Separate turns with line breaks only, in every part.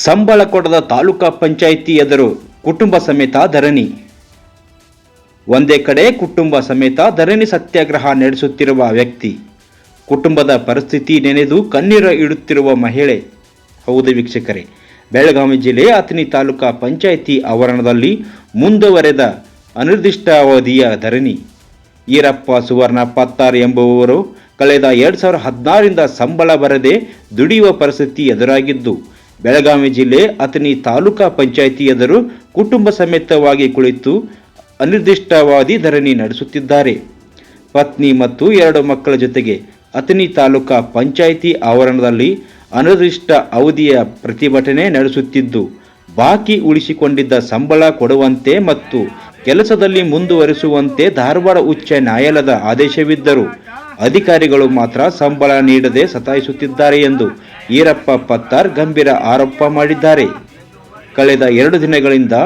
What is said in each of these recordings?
ಸಂಬಳ ಕೊಡದ ತಾಲೂಕಾ ಪಂಚಾಯಿತಿ ಎದುರು ಕುಟುಂಬ ಸಮೇತ ಧರಣಿ. ಒಂದೇ ಕಡೆ ಕುಟುಂಬ ಸಮೇತ ಧರಣಿ ಸತ್ಯಾಗ್ರಹ ನಡೆಸುತ್ತಿರುವ ವ್ಯಕ್ತಿ. ಕುಟುಂಬದ ಪರಿಸ್ಥಿತಿ ನೆನೆದು ಕಣ್ಣೀರ ಇಡುತ್ತಿರುವ ಮಹಿಳೆ. ಹೌದು ವೀಕ್ಷಕರೇ, ಬೆಳಗಾವಿ ಜಿಲ್ಲೆ ಅಥಣಿ ತಾಲೂಕಾ ಪಂಚಾಯಿತಿ ಆವರಣದಲ್ಲಿ ಮುಂದುವರೆದ ಅನಿರ್ದಿಷ್ಟಾವಧಿಯ ಧರಣಿ. ಈರಪ್ಪ ಸುವರ್ಣ ಪತ್ತಾರ್ ಎಂಬುವವರು ಕಳೆದ ಎರಡು ಸಾವಿರದ ಹದಿನಾರರಿಂದ ಸಂಬಳ ಬರದೆ ದುಡಿಯುವ ಪರಿಸ್ಥಿತಿ ಎದುರಾಗಿದ್ದು ಬೆಳಗಾವಿ ಜಿಲ್ಲೆ ಅಥಣಿ ತಾಲೂಕಾ ಪಂಚಾಯಿತಿ ಎದುರು ಕುಟುಂಬ ಸಮೇತವಾಗಿ ಕುಳಿತು ಅನಿರ್ದಿಷ್ಟಾವಧಿ ಧರಣಿ ನಡೆಸುತ್ತಿದ್ದಾರೆ. ಪತ್ನಿ ಮತ್ತು ಎರಡು ಮಕ್ಕಳ ಜೊತೆಗೆ ಅಥಣಿ ತಾಲೂಕಾ ಪಂಚಾಯಿತಿ ಆವರಣದಲ್ಲಿ ಅನಿರ್ದಿಷ್ಟ ಅವಧಿಯ ಪ್ರತಿಭಟನೆ ನಡೆಸುತ್ತಿದ್ದು, ಬಾಕಿ ಉಳಿಸಿಕೊಂಡಿದ್ದ ಸಂಬಳ ಕೊಡುವಂತೆ ಮತ್ತು ಕೆಲಸದಲ್ಲಿ ಮುಂದುವರಿಸುವಂತೆ ಧಾರವಾಡ ಉಚ್ಚ ನ್ಯಾಯಾಲಯದ ಆದೇಶವಿದ್ದರೂ ಅಧಿಕಾರಿಗಳು ಮಾತ್ರ ಸಂಬಳ ನೀಡದೆ ಸತಾಯಿಸುತ್ತಿದ್ದಾರೆ ಎಂದು ಈರಪ್ಪ ಪತ್ತಾರ್ ಗಂಭೀರ ಆರೋಪ ಮಾಡಿದ್ದಾರೆ. ಕಳೆದ ಎರಡು ದಿನಗಳಿಂದ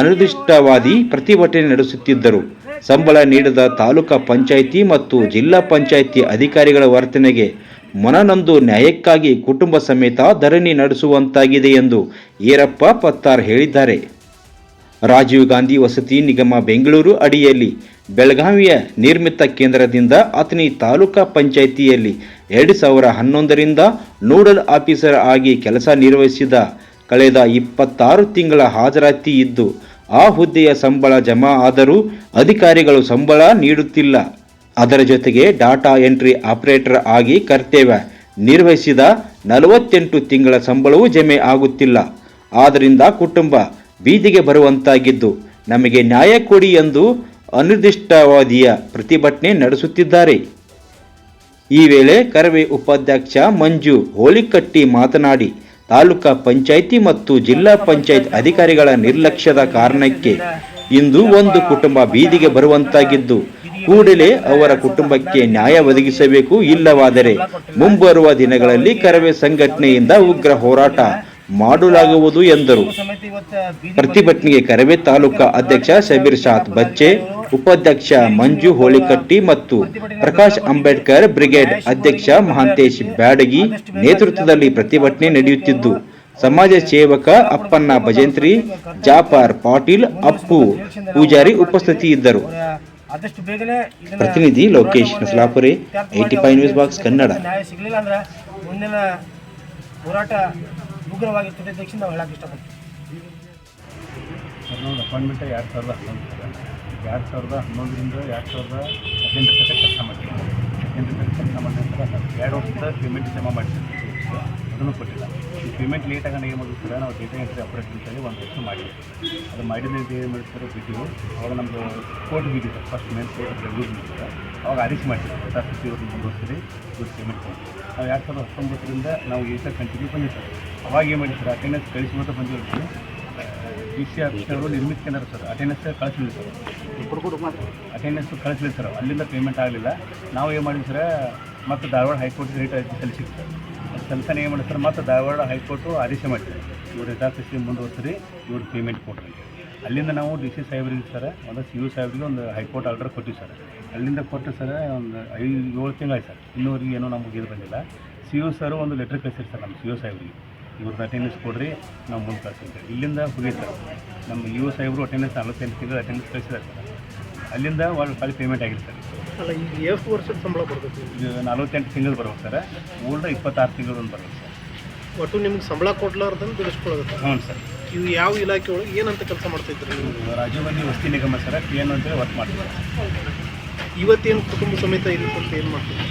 ಅನಿರ್ದಿಷ್ಟವಾದಿ ಪ್ರತಿಭಟನೆ ನಡೆಸುತ್ತಿದ್ದರು. ಸಂಬಳ ನೀಡದ ತಾಲೂಕಾ ಪಂಚಾಯಿತಿ ಮತ್ತು ಜಿಲ್ಲಾ ಪಂಚಾಯಿತಿ ಅಧಿಕಾರಿಗಳ ವರ್ತನೆಗೆ ಮನನೊಂದು ನ್ಯಾಯಕ್ಕಾಗಿ ಕುಟುಂಬ ಸಮೇತ ಧರಣಿ ನಡೆಸುವಂತಾಗಿದೆ ಎಂದು ಈರಪ್ಪ ಪತ್ತಾರ್ ಹೇಳಿದ್ದಾರೆ. ರಾಜೀವ್ ಗಾಂಧಿ ವಸತಿ ನಿಗಮ ಬೆಂಗಳೂರು ಅಡಿಯಲ್ಲಿ ಬೆಳಗಾವಿಯ ನಿರ್ಮಿತ ಕೇಂದ್ರದಿಂದ ಅಥಣಿ ತಾಲೂಕಾ ಪಂಚಾಯಿತಿಯಲ್ಲಿ ಎರಡು ಸಾವಿರ ಹನ್ನೊಂದರಿಂದ ನೋಡಲ್ ಆಫೀಸರ್ ಆಗಿ ಕೆಲಸ ನಿರ್ವಹಿಸಿದ ಕಳೆದ ಇಪ್ಪತ್ತಾರು ತಿಂಗಳ ಹಾಜರಾತಿ ಇದ್ದು, ಆ ಹುದ್ದೆಯ ಸಂಬಳ ಜಮಾ ಆದರೂ ಅಧಿಕಾರಿಗಳು ಸಂಬಳ ನೀಡುತ್ತಿಲ್ಲ. ಅದರ ಜೊತೆಗೆ ಡಾಟಾ ಎಂಟ್ರಿ ಆಪರೇಟರ್ ಆಗಿ ಕರ್ತವ್ಯ ನಿರ್ವಹಿಸಿದ ನಲವತ್ತೆಂಟು ತಿಂಗಳ ಸಂಬಳವೂ ಜಮೆ ಆಗುತ್ತಿಲ್ಲ. ಆದ್ದರಿಂದ ಕುಟುಂಬ ಬೀದಿಗೆ ಬರುವಂತಾಗಿದ್ದು, ನಮಗೆ ನ್ಯಾಯ ಕೊಡಿ ಎಂದು ಅನಿರ್ದಿಷ್ಟಾವಧಿಯ ಪ್ರತಿಭಟನೆ ನಡೆಸುತ್ತಿದ್ದಾರೆ. ಈ ವೇಳೆ ಕರವೇ ಉಪಾಧ್ಯಕ್ಷ ಮಂಜು ಹೋಲಿಕಟ್ಟಿ ಮಾತನಾಡಿ, ತಾಲೂಕಾ ಪಂಚಾಯಿತಿ ಮತ್ತು ಜಿಲ್ಲಾ ಪಂಚಾಯತ್ ಅಧಿಕಾರಿಗಳ ನಿರ್ಲಕ್ಷ್ಯದ ಕಾರಣಕ್ಕೆ ಇಂದು ಒಂದು ಕುಟುಂಬ ಬೀದಿಗೆ ಬರುವಂತಾಗಿದ್ದು, ಕೂಡಲೇ ಅವರ ಕುಟುಂಬಕ್ಕೆ ನ್ಯಾಯ ಒದಗಿಸಬೇಕು ಇಲ್ಲವಾದರೆ ಮುಂಬರುವ ದಿನಗಳಲ್ಲಿ ಕರವೇ ಸಂಘಟನೆಯಿಂದ ಉಗ್ರ ಹೋರಾಟ ಮಾಡಲಾಗುವುದು ಎಂದರು. ಪ್ರತಿಭಟನೆಗೆ ಕರವೇ ತಾಲೂಕಾ ಅಧ್ಯಕ್ಷ ಶಬೀರ್ ಶಾತ್ ಬಚ್ಚೆ, ಉಪಾಧ್ಯಕ್ಷ ಮಂಜು ಹೋಳಿಕಟ್ಟಿ ಮತ್ತು ಪ್ರಕಾಶ್ ಅಂಬೇಡ್ಕರ್ ಬ್ರಿಗೇಡ್ ಅಧ್ಯಕ್ಷ ಮಹಾಂತೇಶ್ ಬ್ಯಾಡಗಿ ನೇತೃತ್ವದಲ್ಲಿ ಪ್ರತಿಭಟನೆ ನಡೆಯುತ್ತಿದ್ದು, ಸಮಾಜ ಸೇವಕ ಅಪ್ಪಣ್ಣ ಭಜಂತ್ರಿ ಜಾಫರ್ ಪಾಟೀಲ್, ಅಪ್ಪು ಪೂಜಾರಿ ಉಪಸ್ಥಿತಿ ಇದ್ದರು ಪ್ರತಿನಿಧಿ Lokesh Nasalapure AT five news box Kannada.
ಮುಂದಿನ ಹೋರಾಟ ಉಗ್ರವಾಗಿರ್ತದೆ ಅಂತ ನಾವು ಹೇಳಕ್ಕೆ ಇಷ್ಟಪಡ್ತೀವಿ
ಅಪಾಯಿಂಟ್ಮೆಂಟ್ ಎರಡು ಸಾವಿರದ ಹನ್ನೊಂದು ಎರಡು ಸಾವಿರದ ಹನ್ನೊಂದರಿಂದ ಎರಡು ಸಾವಿರದ ಹದಿನೆಂಟು ತನಕ ಕೆಲಸ ಮಾಡ್ತೀವಿ ಹದಿನೆಂಟು ತನಕ ಕೆಲಸ ಮಾಡಿದ ನಂತರ ಎರಡು ವರ್ಷದ ಪೇಮೆಂಟ್ ಜಮಾ ಮಾಡಿರ್ತೀವಿ ಅದನ್ನು ಕೊಟ್ಟಿಲ್ಲ. ಈ ಪೇಮೆಂಟ್ ಲೇಟ್ ಆಗೋಣ ಏನು ಮಾಡಿದ್ರು ಕೂಡ ನಾವು ಡೇಟಾ ಎಂಟ್ರಿ ಆಪರೇಟ್ ಅಂತೇಳಿ ಒಂದು ವರ್ಷ ಮಾಡಿದ್ವಿ ಅದು ಮಾಡಿದ ಏನು ಮಾಡ್ತಾರೆ ಬಿಟ್ಟಿವಿ ಅವಾಗ ನಮ್ಮದು ಕೋರ್ಟ್ ಬಿದ್ದಿದೆ ಫಸ್ಟ್ ಮೇನ್ ಕೋರ್ಟ್ ಬೆಂಗಳೂರು ಬಿದ್ದಿದೆ ಅವಾಗ ಆದೇಶ ಮಾಡಿದ್ರು ಡೇಟಾ ಸಿಕ್ಸ್ ಇವ್ರನ್ನ ಮುಂದುವರ್ಸಿರಿ ಇವ್ರು ಪೇಮೆಂಟ್ ಕೊಡಿ ನಾವು ಎರಡು ಸಾವಿರದ ಹತ್ತೊಂಬತ್ತರಿಂದ ನಾವು ಈ ಸರ್ ಕಂಟಿನ್ಯೂ ಸರ್ ಅವಾಗ ಏನು ಮಾಡಿ ಸರ್ ಅಟೆಂಡೆನ್ಸ್ ಮಾತ್ರ ಬಂದಿರ್ತೀವಿ ಡಿ ಸಿ ಆಫೀಸರು ನಿರ್ಮಿತ ಕೇಂದ್ರ ಸರ್. ಅಟೆಂಡೆನ್ಸ್ ಕಳಿಸ್ಲಿಲ್ಲ ಸರ್. ಅಟೆಂಡೆನ್ಸ್ ಕಳಿಸ್ಲಿಲ್ಲ ಸರ್. ಅಲ್ಲಿಂದ ಪೇಮೆಂಟ್ ಆಗಲಿಲ್ಲ. ನಾವು ಏನು ಮಾಡಿದ್ವಿ ಸರ್? ಮತ್ತು ಧಾರವಾಡ ಹೈಕೋರ್ಟ್ ರೇಟ್ ಅರ್ಜಿ ಸಲ್ಲಿಸಿತ್ತು ಸರ್. ಸಲ್ಲಿಸನ ಏನು ಮಾಡ್ತಾರೆ ಮತ್ತು ಧಾರವಾಡ ಹೈಕೋರ್ಟು ಆದೇಶ ಮಾಡಿದ್ದಾರೆ ಇವ್ರು ಯಥಾಸ್ಥಿತಿ ಮುಂದುವರ್ಸ್ರಿ, ಇವ್ರು ಪೇಮೆಂಟ್ ಕೊಡ್ರಿ. ಅಲ್ಲಿಂದ ನಾವು ಡಿ ಸಿ ಸಾಹೇಬ್ರಿಗೆ ಸರ್, ಒಂದು ಸಿ ಯು ಸಾಹೇಬ್ರಿಗೆ ಒಂದು ಹೈಕೋರ್ಟ್ ಆರ್ಡರ್ ಕೊಟ್ಟಿವಿ ಸರ್. ಅಲ್ಲಿಂದ ಕೊಟ್ಟು ಸರ್, ಒಂದು ಐದು, ಏಳು ತಿಂಗಳು ಸರ್. ಇನ್ನೂರಿಗೆ ಏನೂ ನಮಗೆ ಇದು ಬಂದಿಲ್ಲ. ಸಿ ಯು ಸರ್ ಒಂದು ಲೆಟ್ರ್ ಕಳಿಸಿರಿ ಸರ್ ನಮ್ಮ ಸಿ ಯು ಸಾಹೇಬ್ರಿಗೆ. ಇವ್ರದ್ದು ಅಟೆಂಡೆನ್ಸ್ ಕೊಡ್ರಿ, ನಾವು ಮುಂದೆ ಕಳ್ಸಿದ್ವಿ ಇಲ್ಲಿಂದ ಹೋಗಿ ಸರ್, ನಮ್ಮ ಯು ಸಾಹೇಬ್ರು ಅಟೆಂಡೆನ್ಸ್ ನಲವತ್ತೆಂಟು ತಿಂಗಳು ಅಟೆಂಡೆನ್ಸ್ ಕಳಿಸಿದ್ದಾರೆ ಸರ್. ಅಲ್ಲಿಂದ ಒಂದು ಖಾಲಿ ಪೇಮೆಂಟ್ ಆಗಿರ್ತಾರೆ ಸರ್.
ಅಲ್ಲ ಈಗ ಎಷ್ಟು ವರ್ಷದ ಸಂಬಳ
ಈಗ ನಲವತ್ತೆಂಟು ತಿಂಗಳು ಬರ್ಬೇಕು ಸರ್. ಉಳ್ದ ಇಪ್ಪತ್ತಾರು ತಿಂಗಳು ಬರ್ಬೇಕು ಸರ್.
ಒಟ್ಟು ನಿಮ್ಗೆ ಸಂಬಳ ಕೊಡ್ಲಾರ್ದನ್ನು ಬಿಡಿಸ್ಕೊಳ್ಳೋದು
ಹ್ಞೂ ಸರ್.
ಇವು ಯಾವ ಇಲಾಖೆ ಒಳಗೆ ಏನಂತ ಕೆಲಸ ಮಾಡ್ತಿದ್ರಿ ನೀವು?
ರಾಜೀವ್ ಗಾಂಧಿ ವಸತಿ ನಿಗಮ ಸರ್ ಪಿ ಎನ್ ಅಂತೇಳಿ ವರ್ಕ್ ಮಾಡ್ತೀವಿ.
ಇವತ್ತೇನು ಕುಟುಂಬ ಸಮೇತ ಇಲ್ಲಿ ಅಂತ ಏನು ಮಾಡ್ತೀವಿ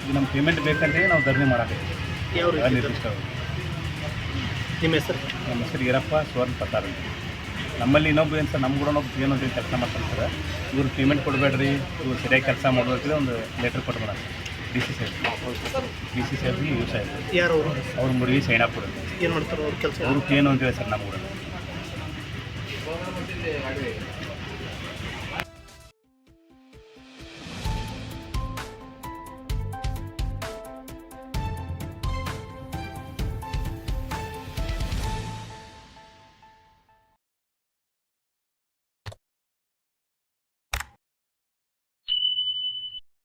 ಈಗ ನಮ್ಮ ಪೇಮೆಂಟ್ ಬೇಕಂತೇಳಿ ನಾವು ಧರಣಿ ಮಾಡಕ್ಕೆ
ಯಾವ ರೀತಿ
ಅನಿರ್ದಿಷ್ಟ
ನಿಮ್ಮ ಹೆಸರು?
ನಮ್ಮ ಹೆಸರು ಈರಪ್ಪ ಸುವರ್ಣ ಪತ್ತಾರ ನಮ್ಮಲ್ಲಿ ಇನ್ನೊಬ್ಬ ಅಂತ ಸರ್ ನಮ್ಮ ಕೂಡ ಒಬ್ಬ ಏನು ಅಂತ ಕೆಲಸ ಮಾಡ್ತಾರೆ ಸರ್ ಇವ್ರು ಪೇಮೆಂಟ್ ಕೊಡಬೇಡ್ರಿ ಇವ್ರು ಸರಿಯಾಗಿ ಕೆಲಸ ಮಾಡಬೇಕ್ರಿ ಒಂದು ಲೆಟ್ರ್ ಕೊಟ್ಟು ಬರೋಣ D C side D C side use ಆಯಿತು
ಯಾರು ಅವರು?
ಮುರುಗಿ ಕೊಡೋದು.
ಏನು ಮಾಡ್ತಾರೆ ಅವ್ರ ಕೆಲಸ?
ಅವ್ರಿಗೆ ಏನು ಅಂತೇಳಿ ಸರ್ ನಮ್ಮ ಕೂಡ.